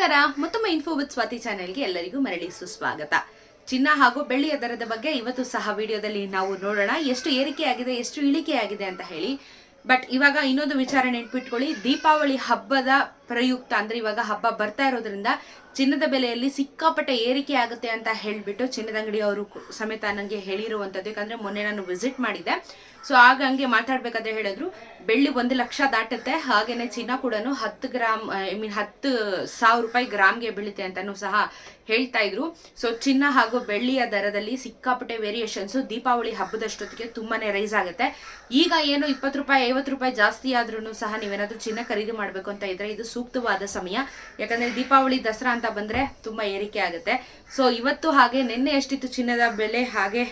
ನಮಸ್ಕಾರ. ಮತ್ತೊಮ್ಮೆ info with Swati ಚಾನೆಲ್ಗೆ ಎಲ್ಲರಿಗೂ ಮರಳಿ ಸುಸ್ವಾಗತ. ಚಿನ್ನ ಹಾಗೂ ಬೆಳ್ಳಿಯ ದರದ ಬಗ್ಗೆ ಇವತ್ತು ಸಹ ವಿಡಿಯೋದಲ್ಲಿ ನಾವು ನೋಡೋಣ. ಎಷ್ಟು ಏರಿಕೆ ಆಗಿದೆ ಎಷ್ಟು ಇಳಿಕೆ ಆಗಿದೆ ಅಂತ ಹೇಳಿ. ಬಟ್ ಇವಾಗ ಇನ್ನೊಂದು ವಿಚಾರ ನೆನ್ಪಿಟ್ಕೊಳ್ಳಿ ದೀಪಾವಳಿ ಹಬ್ಬದ ಪ್ರಯುಕ್ತ ಅಂದ್ರೆ ಇವಾಗ ಹಬ್ಬ ಬರ್ತಾ ಇರೋದ್ರಿಂದ ಚಿನ್ನದ ಬೆಲೆಯಲ್ಲಿ ಸಿಕ್ಕಾಪಟ್ಟೆ ಏರಿಕೆ ಆಗುತ್ತೆ ಅಂತ ಹೇಳ್ಬಿಟ್ಟು ಚಿನ್ನದ ಅಂಗಡಿ ಅವರು ಸಮೇತ ನನಗೆ ಹೇಳಿರುವಂಥದ್ದು. ಯಾಕಂದ್ರೆ ಮೊನ್ನೆ ನಾನು ವಿಸಿಟ್ ಮಾಡಿದ್ದೆ ಸೊ ಆಗ ಹಂಗೆ ಮಾತಾಡ್ಬೇಕಾದ್ರೆ ಹೇಳಿದ್ರು, ಬೆಳ್ಳಿ ಒಂದು ಲಕ್ಷ ದಾಟುತ್ತೆ, ಹಾಗೇನೆ ಚಿನ್ನ ಕೂಡ ಹತ್ತು ಗ್ರಾಮ್ ಐ ಮೀನ್ ಹತ್ತು ಸಾವಿರ ರೂಪಾಯಿ ಗ್ರಾಮ್ಗೆ ಬೀಳುತ್ತೆ ಅಂತಾನು ಸಹ ಹೇಳ್ತಾ ಇದ್ರು. ಸೊ ಚಿನ್ನ ಹಾಗೂ ಬೆಳ್ಳಿಯ ದರದಲ್ಲಿ ಸಿಕ್ಕಾಪಟ್ಟೆ ವೇರಿಯೇಷನ್ಸ್ ದೀಪಾವಳಿ ಹಬ್ಬದಷ್ಟೊತ್ತಿಗೆ ತುಂಬಾನೇ ರೈಸ್ ಆಗುತ್ತೆ. ಈಗ ಏನು ಇಪ್ಪತ್ತು ರೂಪಾಯಿ, ಐವತ್ತು ರೂಪಾಯಿ ಜಾಸ್ತಿ ಆದ್ರೂ ಸಹ ನೀವೇನಾದ್ರೂ ಚಿನ್ನ ಖರೀದಿ ಮಾಡಬೇಕು ಅಂತ ಇದ್ರೆ ಇದು ಸೂಕ್ತವಾದ ಸಮಯ. ಯಾಕಂದ್ರೆ ದೀಪಾವಳಿ, ದಸರಾ ಅಂತ ಬಂದ್ರೆ ತುಂಬಾ ಏರಿಕೆ ಆಗುತ್ತೆ. ಸೊ ಇವತ್ತು ಹಾಗೆ ನಿನ್ನೆ ಎಷ್ಟಿತ್ತು ಚಿನ್ನದ ಬೆಲೆ, ಹಾಗೆ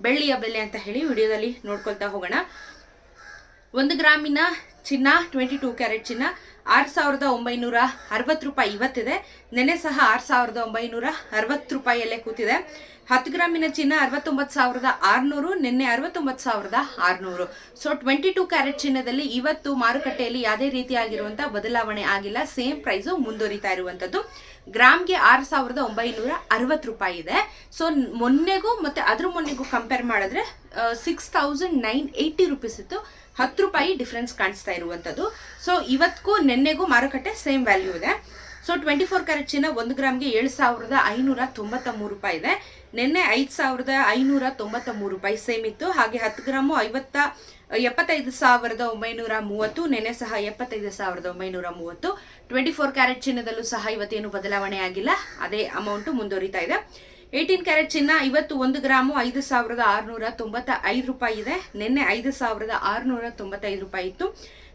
ಬೆಳ್ಳಿಯ ಬೆಲೆ ಅಂತ ಹೇಳಿ ವಿಡಿಯೋದಲ್ಲಿ ನೋಡ್ಕೊಳ್ತಾ ಹೋಗೋಣ. ಒಂದು ಗ್ರಾಮಿನ ಚಿನ್ನ ಟ್ವೆಂಟಿ ಟೂ ಕ್ಯಾರೆಟ್ ಚಿನ್ನ ಆರು ಸಾವಿರದ ಒಂಬೈನೂರ ಅರವತ್ತು ರೂಪಾಯಿ ಇವತ್ತಿದೆ. ನೆನೆ ಸಹ ಆರು ಸಾವಿರದ ಒಂಬೈನೂರ ಅರವತ್ತು ರೂಪಾಯಿಯಲ್ಲೇ ಕೂತಿದೆ. ಹತ್ತು ಗ್ರಾಮಿನ ಚಿನ್ನ ಅರವತ್ತೊಂಬತ್ತು ಸಾವಿರದ ಆರುನೂರು, ನಿನ್ನೆ ಅರವತ್ತೊಂಬತ್ತು ಸಾವಿರದ ಆರುನೂರು. ಸೊ ಟ್ವೆಂಟಿ ಟೂ ಕ್ಯಾರೆಟ್ ಚಿನ್ನದಲ್ಲಿ ಇವತ್ತು ಮಾರುಕಟ್ಟೆಯಲ್ಲಿ ಯಾವುದೇ ರೀತಿಯಾಗಿರುವಂಥ ಬದಲಾವಣೆ ಆಗಿಲ್ಲ. ಸೇಮ್ ಪ್ರೈಸು ಮುಂದುವರಿತಾ ಇರುವಂಥದ್ದು. ಗ್ರಾಮ್ಗೆ ಆರು ಸಾವಿರದ ಒಂಬೈನೂರ ಅರವತ್ತು ರೂಪಾಯಿ ಇದೆ. ಸೊ ಮೊನ್ನೆಗೂ ಮತ್ತೆ ಅದ್ರ ಮೊನ್ನೆಗೂ ಕಂಪೇರ್ ಮಾಡಿದ್ರೆ six thousand nine eighty rupees ಇತ್ತು. ಹತ್ತು ರೂಪಾಯಿ ಡಿಫ್ರೆನ್ಸ್ ಕಾಣಿಸ್ತಾ ಇರುವಂಥದ್ದು ಸೊ ಇವತ್ತಿಗೂ ನಿನ್ನೆಗೂ ಮಾರುಕಟ್ಟೆ ಸೇಮ್ ವ್ಯಾಲ್ಯೂ ಇದೆ. ಸೊ ಟ್ವೆಂಟಿ ಫೋರ್ ಕ್ಯಾರೆಟ್ ಚಿನ್ನ ಒಂದು ಗ್ರಾಮ್ಗೆ ಏಳು ಸಾವಿರದ ಐನೂರ ತೊಂಬತ್ತ ಮೂರು ರೂಪಾಯಿ ಇದೆ. ನಿನ್ನೆ ಐದು ಸಾವಿರದ ಐನೂರ ತೊಂಬತ್ತ ಮೂರು ರೂಪಾಯಿ ಸೇಮ್ ಇತ್ತು. ಹಾಗೆ ಹತ್ತು ಗ್ರಾಮು ಐವತ್ತ, ಎಪ್ಪತ್ತೈದು ಸಾವಿರದ ಒಂಬೈನೂರ ಮೂವತ್ತು, ನಿನ್ನೆ ಸಹ ಎಪ್ಪತ್ತೈದು ಸಾವಿರದ ಒಂಬೈನೂರ ಮೂವತ್ತು. ಟ್ವೆಂಟಿ ಫೋರ್ ಕ್ಯಾರೆಟ್ ಚಿನ್ನದಲ್ಲೂ ಸಹ ಇವತ್ತೇನು ಬದಲಾವಣೆ ಆಗಿಲ್ಲ. ಅದೇ ಅಮೌಂಟ್ ಮುಂದುವರಿತಾ ಇದೆ. ಏಯ್ಟೀನ್ ಕ್ಯಾರೆಟ್ ಚಿನ್ನ ಇವತ್ತು ಒಂದು ಗ್ರಾಮು ಐದು ಸಾವಿರದ ಆರುನೂರ ತೊಂಬತ್ತ ಐದು ರೂಪಾಯಿ ಇದೆ. ನಿನ್ನೆ ಐದು ಸಾವಿರದ ಆರುನೂರ ತೊಂಬತ್ತೈದು ರೂಪಾಯಿ ಇತ್ತು.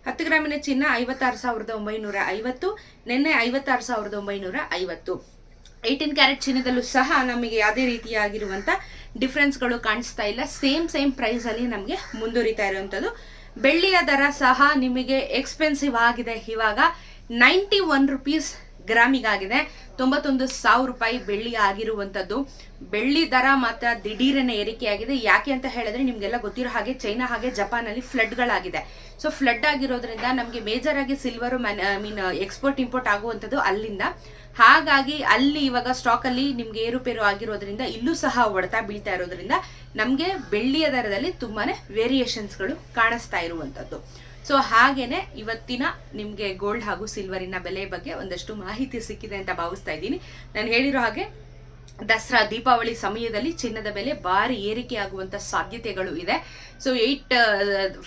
ಹತ್ತು ಗ್ರಾಮಿನ ಚಿನ್ನ ಐವತ್ತಾರು ಸಾವಿರದ ಒಂಬೈನೂರ ಐವತ್ತು. ನಿನ್ನೆ ಐವತ್ತಾರು ಸಾವಿರದ ಒಂಬೈನೂರ ಐವತ್ತು. ಏಯ್ಟೀನ್ ಕ್ಯಾರೆಟ್ ಚಿನ್ನದಲ್ಲೂ ಸಹ ನಮಗೆ ಯಾವುದೇ ರೀತಿಯಾಗಿರುವಂಥ ಡಿಫ್ರೆನ್ಸ್ಗಳು ಕಾಣಿಸ್ತಾ ಇಲ್ಲ. ಸೇಮ್ ಸೇಮ್ ಪ್ರೈಸಲ್ಲಿ ನಮಗೆ ಮುಂದುವರಿತಾ ಇರುವಂಥದ್ದು. ಬೆಳ್ಳಿಯ ದರ ಸಹ ನಿಮಗೆ ಎಕ್ಸ್ಪೆನ್ಸಿವ್ ಆಗಿದೆ. ಇವಾಗ ನೈಂಟಿ ಒನ್ ರುಪೀಸ್ ಗ್ರಾಮಿಗಾಗಿದೆ. ತೊಂಬತ್ತೊಂದು ಸಾವಿರ ರೂಪಾಯಿ ಬೆಳ್ಳಿ ಆಗಿರುವಂಥದ್ದು ಬೆಳ್ಳಿ ದರ ಮಾತ್ರ ದಿಢೀರನೆ ಏರಿಕೆಯಾಗಿದೆ. ಯಾಕೆ ಅಂತ ಹೇಳಿದ್ರೆ ನಿಮಗೆಲ್ಲ ಗೊತ್ತಿರೋ ಹಾಗೆ ಚೈನಾ ಹಾಗೆ ಜಪಾನಲ್ಲಿ ಫ್ಲಡ್ಗಳಾಗಿದೆ. ಸೊ ಫ್ಲಡ್ ಆಗಿರೋದ್ರಿಂದ ನಮಗೆ ಮೇಜರ್ ಆಗಿ silver I mean export import ಆಗುವಂಥದ್ದು ಅಲ್ಲಿಂದ. ಹಾಗಾಗಿ ಅಲ್ಲಿ ಇವಾಗ ಸ್ಟಾಕ್ ಅಲ್ಲಿ ನಿಮ್ಗೆ ಏರುಪೇರು ಆಗಿರೋದ್ರಿಂದ ಇಲ್ಲೂ ಸಹ ಒಡತಾ ಬೀಳ್ತಾ ಇರೋದ್ರಿಂದ ನಮಗೆ ಬೆಳ್ಳಿಯ ದರದಲ್ಲಿ ತುಂಬಾನೇ ವೇರಿಯೇಷನ್ಸ್ಗಳು ಕಾಣಿಸ್ತಾ ಇರುವಂಥದ್ದು ಸೊ ಹಾಗೇನೆ ಇವತ್ತಿನ ನಿಮಗೆ ಗೋಲ್ಡ್ ಹಾಗೂ ಸಿಲ್ವರಿನ ಬೆಲೆ ಬಗ್ಗೆ ಒಂದಷ್ಟು ಮಾಹಿತಿ ಸಿಕ್ಕಿದೆ ಅಂತ ಭಾವಿಸ್ತಾ ಇದ್ದೀನಿ. ನಾನು ಹೇಳಿರೋ ಹಾಗೆ ದಸರಾ ದೀಪಾವಳಿ ಸಮಯದಲ್ಲಿ ಚಿನ್ನದ ಬೆಲೆ ಭಾರಿ ಏರಿಕೆ ಆಗುವಂತ ಸಾಧ್ಯತೆಗಳು ಇದೆ. ಸೊ ಏಯ್ಟ್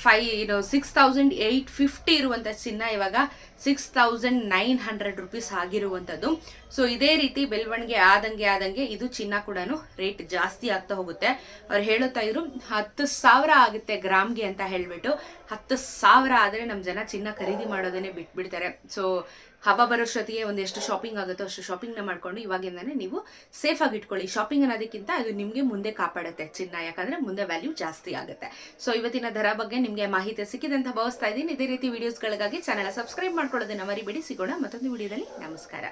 ಫೈ ಏನು ಸಿಕ್ಸ್ ತೌಸಂಡ್ ಏಯ್ಟ್ ಫಿಫ್ಟಿ ಇರುವಂತ ಚಿನ್ನ ಇವಾಗ six thousand nine hundred rupees ಆಗಿರುವಂಥದ್ದು. ಸೊ ಇದೇ ರೀತಿ ಬೆಳವಣಿಗೆ ಆದಂಗೆ ಆದಂಗೆ ಇದು ಚಿನ್ನ ಕೂಡ ರೇಟ್ ಜಾಸ್ತಿ ಆಗ್ತಾ ಹೋಗುತ್ತೆ. ಅವ್ರು ಹೇಳುತ್ತಾ ಇದ್ರು, ಹತ್ತು ಸಾವಿರ ಆಗುತ್ತೆ ಗ್ರಾಮ್ಗೆ ಅಂತ ಹೇಳ್ಬಿಟ್ಟು, ಹತ್ತು ಸಾವಿರ ಆದರೆ ನಮ್ಮ ಜನ ಚಿನ್ನ ಖರೀದಿ ಮಾಡೋದನ್ನೇ ಬಿಟ್ಬಿಡ್ತಾರೆ. ಸೊ ಹಬ್ಬ ಬರೋಷ್ಟೊತ್ತಿಗೆ ಒಂದೆಷ್ಟು ಶಾಪಿಂಗ್ ಆಗುತ್ತೋ ಅಷ್ಟು ಶಾಪಿಂಗ್ನ ಮಾಡ್ಕೊಂಡು ಇವಾಗಿಂದಾನೆ ನೀವು ಸೇಫ್ ಆಗಿ ಇಟ್ಕೊಳ್ಳಿ. ಶಾಪಿಂಗ್ ಅನ್ನೋದಕ್ಕಿಂತ ಅದು ನಿಮಗೆ ಮುಂದೆ ಕಾಪಾಡುತ್ತೆ ಚಿನ್ನ. ಯಾಕಂದ್ರೆ ಮುಂದೆ ವ್ಯಾಲ್ಯೂ ಜಾಸ್ತಿ ಆಗುತ್ತೆ. ಸೊ ಇವತ್ತಿನ ದರ ಬಗ್ಗೆ ನಿಮಗೆ ಮಾಹಿತಿ ಸಿಕ್ಕಿದಂತ ಭಾವಿಸ್ತಾ ಇದ್ದೀನಿ. ಇದೇ ರೀತಿ ವಿಡಿಯೋಸ್ಗಳಿಗಾಗಿ ಚಾನಲ್ ಸಬ್ಸ್ಕ್ರೈಬ್ ಮಾಡ್ಕೊಳ್ಳೋದನ್ನ ಮರಿಬೇಡಿ. ಸಿಗೋಣ ಮತ್ತೊಂದು ವಿಡಿಯೋದಲ್ಲಿ ನಮಸ್ಕಾರ.